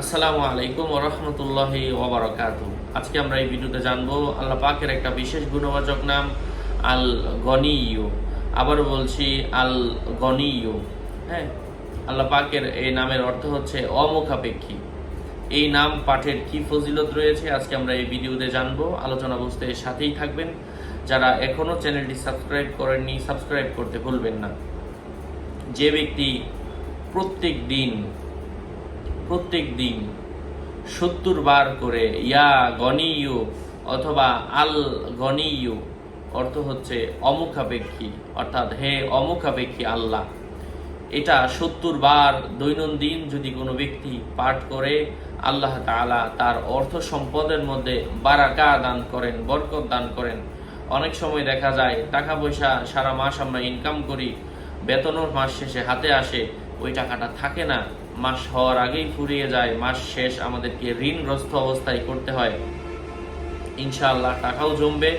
আসসালামু আলাইকুম ওরহমতুল্লাহি ওবরাকাত আজকে আমরা এই ভিডিওতে জানব আল্লাহ পাকের একটা বিশেষ গুণবাচক নাম আল গনিয়ু আবার বলছি আল গনিয়ু হ্যাঁ আল্লাহ পাকের এই নামের অর্থ হচ্ছে অমুখাপেক্ষী। এই নাম পাঠের কি ফজিলত রয়েছে আজকে আমরা এই ভিডিওতে জানব। আলোচনা বুঝতে সাথেই থাকবেন। যারা এখনও চ্যানেলটি সাবস্ক্রাইব করেননি, সাবস্ক্রাইব করতে ভুলবেন না। যে ব্যক্তি প্রত্যেক দিন প্রত্যেক দিন সত্তর বার করে ইয়া গনিয়ু অথবা আল গনিয়ু অর্থ হচ্ছে অমুখাপেক্ষী, অর্থাৎ হে অমুখাপেক্ষী আল্লাহ। এটা সত্তর বার দৈনন্দিন যদি কোনো ব্যক্তি পাঠ করে, আল্লাহ তাআলা তার অর্থ সম্পদের মধ্যে বারাকা দান করেন, বরকত দান করেন। অনেক সময় দেখা যায় টাকা পয়সা সারা মাস আমরা ইনকাম করি, বেতনের মাস শেষে হাতে আসে, ওই টাকাটা থাকে না। মাস হওয়ার আগেই ফুরিয়ে যায়, মাস শেষ আমাদেরকে ঋণগ্রস্ত অবস্থায় করতে হয়। ইনশাআল্লাহ টাকাও জমবে,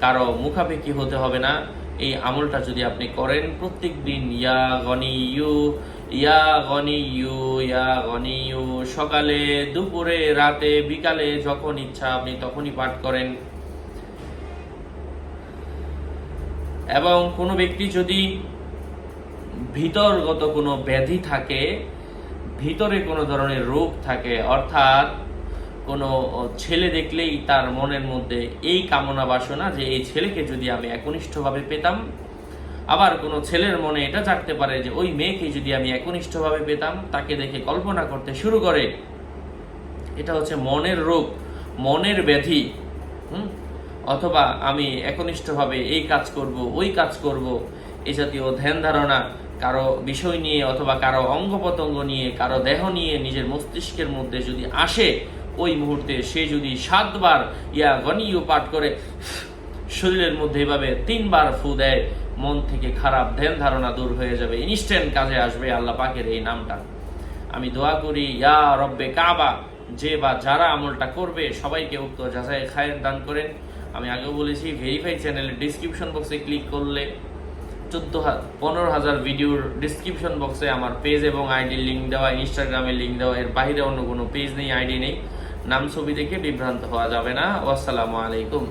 কারও মুখাপেক্ষি হতে হবে না। এই আমলটা যদি আপনি করেন, প্রত্যেক দিন, ইয়া গনি ইউ, ইয়া গনি ইউ, ইয়া গনি ইউ, সকালে, দুপুরে, রাতে, বিকালে, যখন ইচ্ছা আপনি তখনই পাঠ করেন। এবং কোনো ব্যক্তি যদি ভিতরগত কোনো ব্যাধি থাকে ভিতরে কোনো ধরনের রোগ থাকে, অর্থাৎ কোনো ছেলে দেখলেই তার মনের মধ্যে এই কামনা বাসনা যে এই ছেলেকে যদি আমি একনিষ্ঠভাবে পেতাম, আবার কোনো ছেলের মনে এটা জাগতে পারে যে ওই মেয়েকে যদি আমি একনিষ্ঠভাবে পেতাম, তাকে দেখে কল্পনা করতে শুরু করে। এটা হচ্ছে মনের রোগ, মনের ব্যাধি, হুম? অথবা আমি একনিষ্ঠভাবে এই কাজ করব, ওই কাজ করব এই জাতীয় ধ্যান ধারণা কারও বিষয় নিয়ে অথবা কারও অঙ্গ নিয়ে, কারও দেহ নিয়ে নিজের মস্তিষ্কের মধ্যে যদি আসে, ওই মুহূর্তে সে যদি সাতবার ইয়া গনিও পাঠ করে, শরীরের মধ্যে এভাবে তিনবার ফু দেয়, মন থেকে খারাপ ধ্যান ধারণা দূর হয়ে যাবে ইনস্ট্যান্ট কাজে আসবে আল্লাহ পাকের এই নামটা। আমি দোয়া করি, ইয়া রব্বে কাবা, যে বা যারা আমলটা করবে, সবাইকে উক্ত যাচাই খায়ের দান করেন। আমি আগেও বলেছি ভেরিফাই চ্যানেলের ডিসক্রিপশন বক্সে ক্লিক করলে চোদ্দ পনেরো হাজার ভিডিওর ডিসক্রিপশন বক্সে আমার পেজ এবং আইডির লিঙ্ক দেওয়া ইনস্টাগ্রামের লিঙ্ক দেওয়া, এর বাইরে অন্য কোনো পেজ নেই আইডি নেই। নাম ছবি দেখে বিভ্রান্ত হওয়া যাবে না। আসসালামু আলাইকুম।